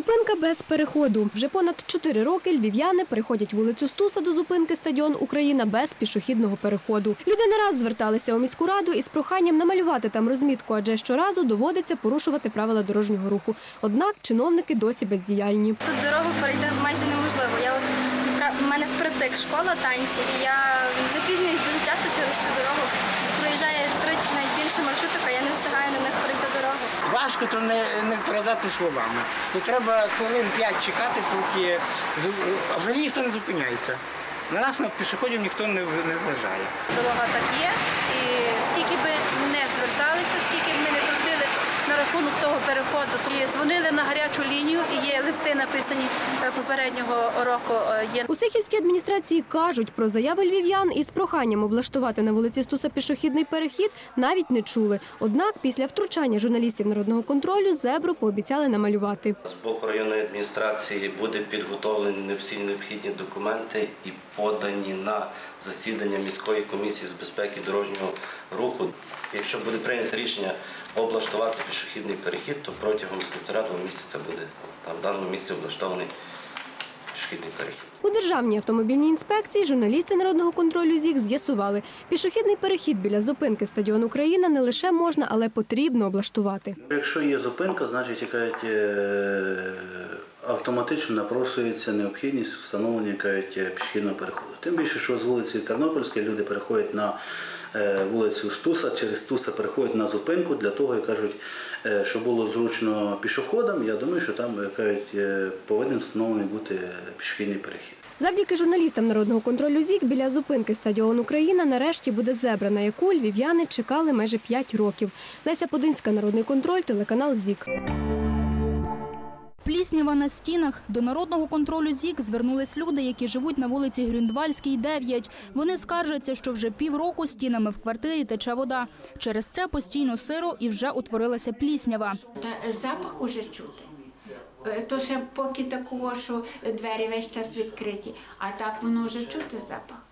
Зупинка без переходу. Вже понад чотири роки львів'яни переходять вулицю Стуса до зупинки стадіон Україна без пішохідного переходу. Люди не раз зверталися у міську раду із проханням намалювати там розмітку, адже щоразу доводиться порушувати правила дорожнього руху. Однак чиновники досі бездіяльні. Тут дорогу перейти майже неможливо. Я от в мене впритик школа танців. Я запізнююсь дуже часто через цю дорогу. Проїжджає три найбільше маршруток, а я не встигаю на них перейти дорогу. Важко то не, не передати словами. То треба хвилин 5 чекати, поки взагалі ніхто не зупиняється. На нас на пішоходів ніхто не, не зважає. Дорога так є, і скільки би не зверталися, скільки б ми не просили на рахунок того переходу, і дзвонили на гарячу лінію, і є листи написані е, попереднього року. е, Є У Сихівській адміністрації кажуть про заяви львів'ян із проханням облаштувати на вулиці Стуса пішохідний перехід навіть не чули. Однак після втручання журналістів народного контролю зебру пообіцяли намалювати. З боку районної адміністрації буде підготовлені всі необхідні документи і подані на засідання міської комісії з безпеки дорожнього руху. Якщо буде прийнято рішення облаштувати пішохідний перехід, то протягом півтора-двох місяця буде там в даному місці облаштований пішохідний перехід. У державній автомобільній інспекції журналісти народного контролю ЗІК з'ясували, пішохідний перехід біля зупинки стадіон Україна не лише можна, але потрібно облаштувати. Якщо є зупинка, значить яка е, автоматично напросується необхідність встановлення кажуть, е, пішохідного переходу. Тим більше, що з вулиці Тернопільської люди переходять на вулицю Стуса, через Стуса переходять на зупинку для того, як кажуть, е, щоб було зручно пішоходам. Я думаю, що там як кажуть, е, повинен встановлений бути пішохідний перехід. Завдяки журналістам народного контролю ЗІК біля зупинки стадіон Україна нарешті буде зебра, на яку львів'яни чекали майже 5 років. Леся Подинська, народний контроль, телеканал ЗІК. Пліснява на стінах. До народного контролю ЗІК звернулись люди, які живуть на вулиці Грюндвальській, 9. Вони скаржаться, що вже півроку стінами в квартирі тече вода. Через це постійно сиро і вже утворилася пліснява. Та запах уже чути. Е, То ще поки такого, що двері весь час відкриті, а так воно вже чути запах.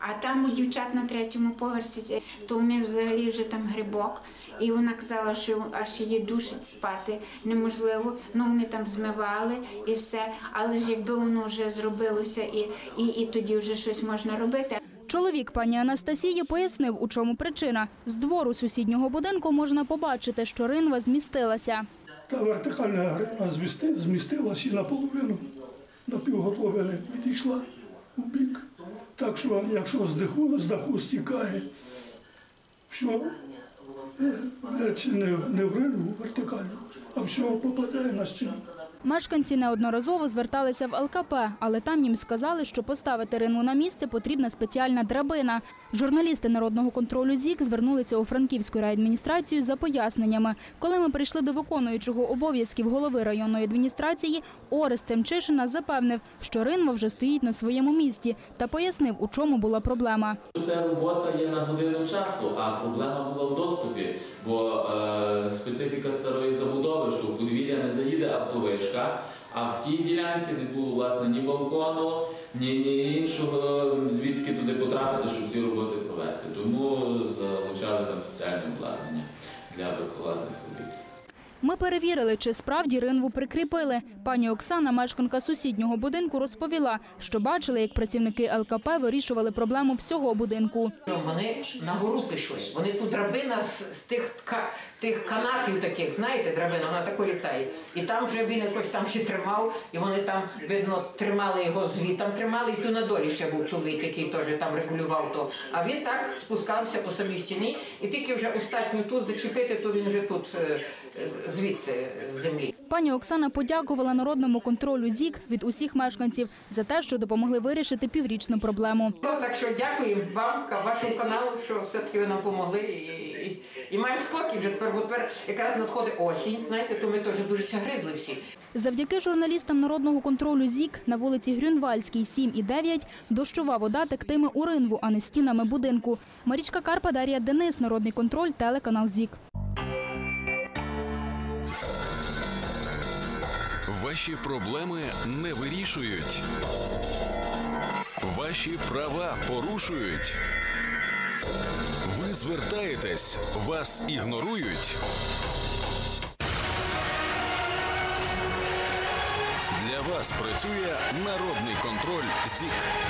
А там у дівчат на третьому поверсі, то вони взагалі вже там грибок, і вона казала, що аж її душить спати неможливо. Ну вони там змивали і все. Але ж якби воно вже зробилося, і, і, і тоді вже щось можна робити. Чоловік пані Анастасії пояснив, у чому причина. З двору сусіднього будинку можна побачити, що ринва змістилася. Та вертикальна грива змісти, змістилась і наполовину, на півгорловини відійшла у бік. Так що, якщо з даху, з даху стікає, все лється не, не в ринку вертикально, а все попадає на стіну. Мешканці неодноразово зверталися в ЛКП, але там їм сказали, що поставити ринву на місце потрібна спеціальна драбина. Журналісти народного контролю ЗІК звернулися у Франківську райадміністрацію за поясненнями. Коли ми прийшли до виконуючого обов'язків голови районної адміністрації, Орест Тимчишина запевнив, що ринва вже стоїть на своєму місці та пояснив, у чому була проблема. Це робота є на годину часу, а проблема була в доступі, заїде автовишка, а в тій ділянці не було власне ні балкону, ні, ні іншого, звідки туди потрапити, щоб ці роботи провести. Тому залучали там спеціальне обладнання для верхолазних робіт. Ми перевірили, чи справді ринву прикріпили. Пані Оксана, мешканка сусіднього будинку, розповіла, що бачили, як працівники ЛКП вирішували проблему всього будинку. Вони на гору пішли. Вони тут драбина з, з тих, тих канатів таких, знаєте, драбина, вона тако літає. І там вже він якось там ще тримав, і вони там, видно, тримали його звітом, тримали, і то на долі ще був чоловік, який теж там регулював то. А він так спускався по самій стіні, і тільки вже остатню тут зачепити, то він вже тут е, е, звідси землі. Пані Оксана подякувала народному контролю ЗІК від усіх мешканців за те, що допомогли вирішити піврічну проблему. Ну, так що дякуємо вам, вашому каналу, що все-таки ви нам допомогли. І, і, і маємо спокій вже тепер, бо тепер якраз надходить осінь, знаєте, то ми теж дуже гризли всі. Завдяки журналістам народного контролю ЗІК на вулиці Грюнвальській, 7 і 9 дощова вода тектиме у ринву, а не стінами будинку. Марічка Карпа, Дар'я Денис, Народний контроль, телеканал ЗІК. Ваші проблеми не вирішують. Ваші права порушують. Ви звертаєтесь, вас ігнорують. Для вас працює народний контроль ЗІК.